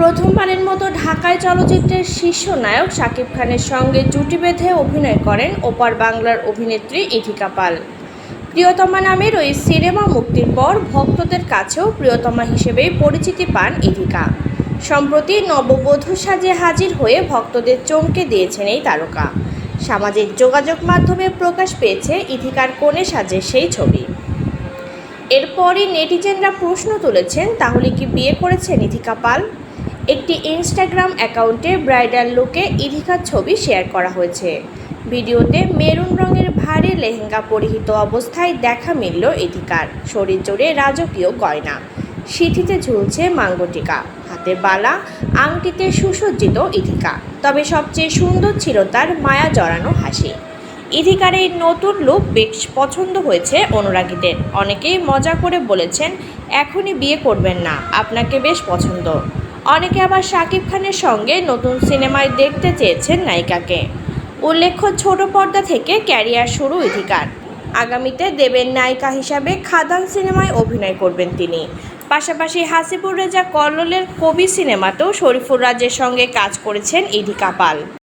প্রথমবারের মতো ঢাকায় চলচ্চিত্রের শীর্ষ নায়ক শাকিব খানের সঙ্গে জুটি বেঁধে অভিনয় করেন ওপার বাংলার অভিনেত্রী ইথিকা পাল। প্রিয়তমা নামের ওই সিনেমা মুক্তির পর ভক্তদের কাছেও প্রিয়তমা হিসেবেই পরিচিতি পান ইথিকা। সম্প্রতি নববধূ সাজে হাজির হয়ে ভক্তদের চমকে দিয়েছেন এই তারকা। সামাজিক যোগাযোগ মাধ্যমে প্রকাশ পেয়েছে ইথিকার কোণে সাজে সেই ছবি। এরপরই নেটিজেনরা প্রশ্ন তুলেছেন, তাহলে কি বিয়ে করেছেন ইথিকা পাল? একটি ইনস্টাগ্রাম অ্যাকাউন্টে ব্রাইডাল লুকে ইথিকার ছবি শেয়ার করা হয়েছে। ভিডিওতে মেরুন রঙের ভারী লেহেঙ্গা পরিহিত অবস্থায় দেখা মিলল ইথিকার শরীর জুড়ে রাজকীয় গয়না। সিঁথিতে ঝুলছে মাঙ্গটিকা। হাতে বালা, আংটিতে সুসজ্জিত ইথিকা তবে সবচেয়ে সুন্দর ছিল তার মায়া জড়ানো হাসি। ইথিকার এই নতুন লুক বেশ পছন্দ হয়েছে অনুরাগীদের। অনেকেই মজা করে বলেছেন, এখনই বিয়ে করবেন না, আপনাকে বেশ পছন্দ। অনেকে আবার শাকিব খানের সঙ্গে নতুন সিনেমায় দেখতে চেয়েছেন নায়িকাকে। উল্লেখ্য, ছোট পর্দা থেকে ক্যারিয়ার শুরু ইধিকার আগামীতে দেবের নায়িকা হিসাবে খাদান সিনেমায় অভিনয় করবেন তিনি। পাশাপাশি হাসিপুর রেজা কল্লোলের কবি সিনেমাতেও শরীফুর রাজের সঙ্গে কাজ করেছেন ইধিকা পাল।